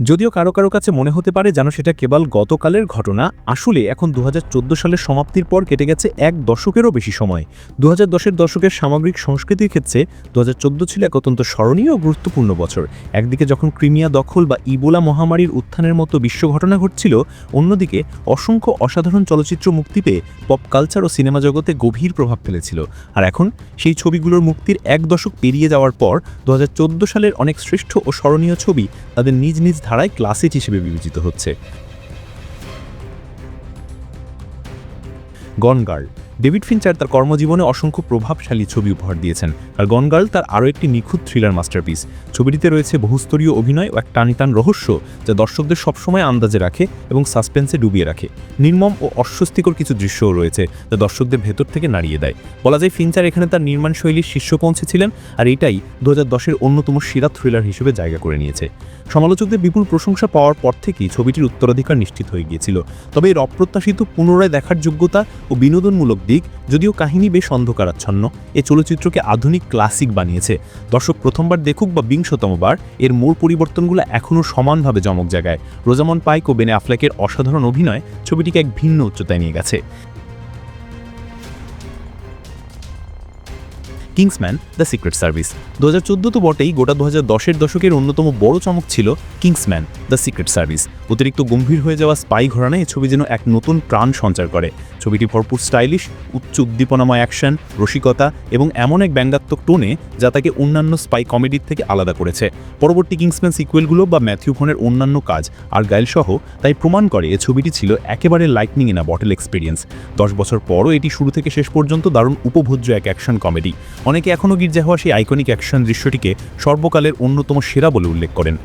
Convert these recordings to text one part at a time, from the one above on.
যদিও কারও কারও কাছে মনে হতে পারে যেন সেটা কেবল গতকালের ঘটনা, আসলে এখন দু হাজার চোদ্দ সালের সমাপ্তির পর কেটে গেছে এক দশকেরও বেশি সময়। দু হাজার দশের দশকের সামগ্রিক সংস্কৃতির ক্ষেত্রে দু হাজার চোদ্দ ছিল এক অত্যন্ত স্মরণীয় গুরুত্বপূর্ণ বছর। একদিকে যখন ক্রিমিয়া দখল বা ইবোলা মহামারীর উত্থানের মতো বিশ্ব ঘটনা ঘটছিল, অন্যদিকে অসংখ্য অসাধারণ চলচ্চিত্র মুক্তি পেয়ে পপ কালচার ও সিনেমা জগতে গভীর প্রভাব ফেলেছিল। আর এখন সেই ছবিগুলোর মুক্তির এক দশক পেরিয়ে যাওয়ার পর দু হাজার চোদ্দ সালের অনেক শ্রেষ্ঠ ও স্মরণীয় ছবি তাদের নিজ নিজ ধারায় ক্লাসিক হিসেবে বিবেচিত হচ্ছে। গনগার্ল ডেভিড ফিনচার তার কর্মজীবনে অসংখ্য প্রভাবশালী ছবি উপহার দিয়েছেন। আর গনগার্ল তার আরও একটি নিখুঁত থ্রিলার মাস্টারপিস। ছবিটিতে রয়েছে বহুস্তরীয় অভিনয় ও এক টানিটান রহস্য যা দর্শকদের সবসময় আন্দাজে রাখে এবং সাসপেন্সে ডুবিয়ে রাখে। নির্মম ও অস্বস্তিকর কিছু দৃশ্যও রয়েছে যা দর্শকদের ভেতর থেকে নাড়িয়ে দেয়। বলা যায় ফিনচার এখানে তার নির্মাণ শৈলীর শীর্ষ পৌঁছেছিলেন আর এটাই দু হাজার অন্যতম সেরা থ্রিলার হিসেবে জায়গা করে নিয়েছে। সমালোচকদের বিপুল প্রশংসা পাওয়ার পর থেকেই ছবিটির উত্তরাধিকার নিশ্চিত হয়ে গিয়েছিল। তবে এর অপ্রত্যাশিত পুনরায় দেখার যোগ্যতা ও বিনোদনমূলক দিক, যদিও কাহিনী বেশ অন্ধকারাচ্ছন্ন। এ চলচ্চিত্রকে আধুনিক ক্লাসিক বানিয়েছে। দর্শক প্রথমবার দেখুক বা বিংশতমবার এর মূল পরিবর্তনগুলো এখনও সমানভাবে জমক জায়গায়। রোজামন পাইক ও বেনে আফ্লেকের অসাধারণ অভিনয় ছবিটিকে এক ভিন্ন উচ্চতায় নিয়ে গেছে। Kingsman, the secret service. দু হাজার চৌদ্দ তো বটেই গোটা দু হাজার দশের দশকের অন্যতম বড় চমক ছিল কিংসম্যান, দ্য সিক্রেট সার্ভিস। অতিরিক্ত গম্ভীর হয়ে যাওয়া স্পাই ঘরানায় এই ছবি যেন এক নতুন প্রাণ সঞ্চার করে। ছবিটি ভরপুর স্টাইলিশ, উচ্চ উদ্দীপনাময় অ্যাকশন, রসিকতা এবং এমন এক ব্যঙ্গাত্মক টোনে যা তাকে অন্যান্য স্পাই কমেডির থেকে আলাদা করেছে। পরবর্তী কিংসম্যান সিকুয়েলগুলো বা ম্যাথিউ ফোনের অন্যান্য কাজ আর গাইলসহ তাই প্রমাণ করে এ ছবিটি ছিল একেবারে lightning in a bottle experience দশ বছর পরও এটি শুরু থেকে শেষ পর্যন্ত দারুণ উপভোজ্য এক অ্যাকশন কমেডি। অনেকে এখনও গির্জা হওয়া সেই আইকনিক অ্যাকশন দৃশ্যটিকে সর্বকালের অন্যতম সেরা বলে উল্লেখ করেন।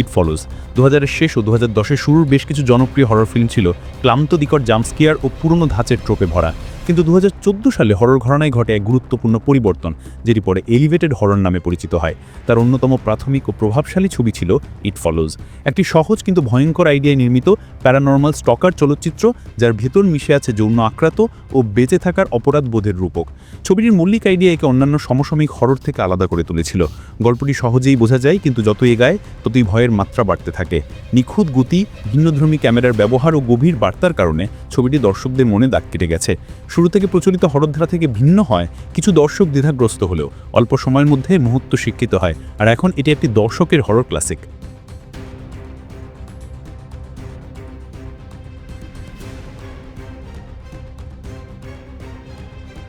ইট ফলোজ দু হাজারের শেষ ও দু হাজার দশের শুরুর বেশ কিছু জনপ্রিয় হরর ফিল্ম ছিল ক্লান্ত দিকর জাম্পস্কিয়ার ও পুরনো ধাঁচের ট্রোপে ভরা। কিন্তু দু হাজার চৌদ্দ সালে হরর ঘরানায় ঘটে এক গুরুত্বপূর্ণ পরিবর্তন, যেটি পরে এলিভেটেড হরর নামে পরিচিত হয়। তার অন্যতম প্রাথমিক ও প্রভাবশালী ছবি ছিল ইট ফলোজ একটি সহজ কিন্তু ভয়ঙ্কর আইডিয়ায় নির্মিত প্যারানর্মাল স্টকার চলচ্চিত্র, যার ভেতর মিশে আছে যৌন আক্রান্ত ও বেঁচে থাকার অপরাধ বোধের রূপক। ছবিটির মৌলিক আইডিয়া একে অন্যান্য সমসাময়িক হরর থেকে আলাদা করে তুলেছিল। গল্পটি সহজেই বোঝা যায়, কিন্তু যত এগায়, ততই ভয়ের মাত্রা বাড়তে থাকে। নিখুঁত গতি, ভিন্নধর্মী ক্যামেরার ব্যবহার ও গভীর বার্তার কারণে ছবিটি দর্শকদের মনে দাগ কেটে গেছে। শুরু থেকে প্রচলিত হরদ্ধারা থেকে ভিন্ন হয়, কিছু দর্শক দ্বিধাগ্রস্ত হলেও। অল্প সময়ের মধ্যে মুহূর্ত শিক্ষিত হয়, আর এখন এটি একটি দর্শকের হরর ক্লাসিক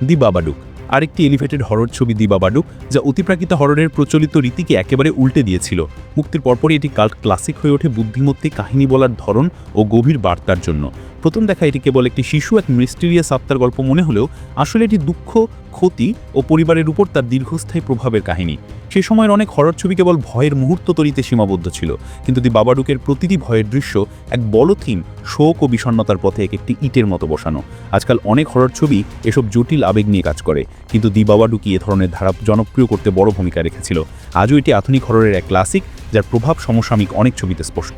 দি বাবাডুক, আরেকটি এলিভেটেড হরর ছবি দি বাবাডুক, যা অতিপ্রাকৃত হররের প্রচলিত রীতিকে একেবারে উল্টে দিয়েছিল। মুক্তির পরপরই এটি কাল্ট ক্লাসিক হয়ে ওঠে বুদ্ধিমত্তি, কাহিনী বলার ধরন ও গভীর বার্তার জন্য। প্রথম দেখা এটি কেবল একটি শিশু, এক মিস্টিরিয়াস আত্মার গল্প মনে হলেও আসলে এটি দুঃখ, ক্ষতি ও পরিবারের উপর তার দীর্ঘস্থায়ী প্রভাবের কাহিনী। সে সময়ের অনেক হরর ছবি কেবল ভয়ের মুহূর্ত তরিতে সীমাবদ্ধ ছিল, কিন্তু দি বাবাডুকের প্রতিটি ভয়ের দৃশ্য এক বড় থিম শোক ও বিষণ্ণতার পথে এক একটি ইটের মতো বসানো। আজকাল অনেক হরর ছবি এসব জটিল আবেগ নিয়ে কাজ করে, কিন্তু দি বাবাডুকি এ ধরনের ধারা জনপ্রিয় করতে বড় ভূমিকা রেখেছিল। আজও এটি আধুনিক হররের এক ক্লাসিক যার প্রভাব সমসাময়িক অনেক ছবিতে স্পষ্ট।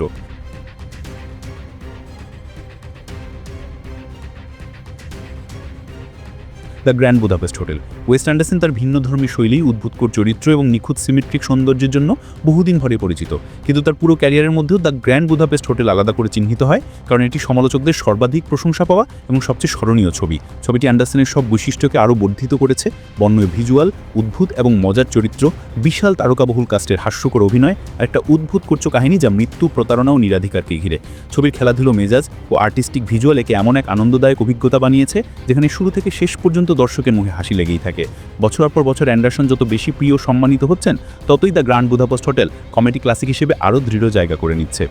The Grand Budapest Hotel Wes Anderson তার ভিন্নধর্মী শৈলী, উদ্ভুতকর চরিত্র এবং নিখুঁত সিমেট্রিক সৌন্দর্যের জন্য বহুদিন ধরে পরিচিত। কিন্তু তার পুরো ক্যারিয়ারের মধ্যেও দ্য গ্র্যান্ড বুদাপেস্ট হোটেল আলাদা করে চিহ্নিত হয়, কারণ এটি সমালোচকদের সর্বাধিক প্রশংসা পাওয়া এবং সবচেয়ে স্মরণীয় ছবি। ছবিটি অ্যান্ডারসনের সব বৈশিষ্ট্যকে আরও বর্ধিত করেছে বর্ণয় ভিজুয়াল, উদ্ভুত এবং মজার চরিত্র, বিশাল তারকাবহুল কাস্টের হাস্যকর অভিনয় আর একটা উদ্ভুত করছ কাহিনী যা মৃত্যু, প্রতারণা ও নিরাধিকারকে ঘিরে। ছবির খেলাধুলো, মেজাজ ও আর্টিস্টিক ভিজুয়াল একে এমন এক আনন্দদায়ক অভিজ্ঞতা বানিয়েছে, যেখানে শুরু থেকে শেষ পর্যন্ত দর্শকের মুখে হাসি লেগেই থাকে। বছর পর বছর অ্যান্ডারসন যত বেশি প্রিয় সম্মানিত হচ্ছেন, ততই the Grand Budapest Hotel comedy classic হিসেবে আরও দৃঢ় জায়গা করে নিচ্ছে।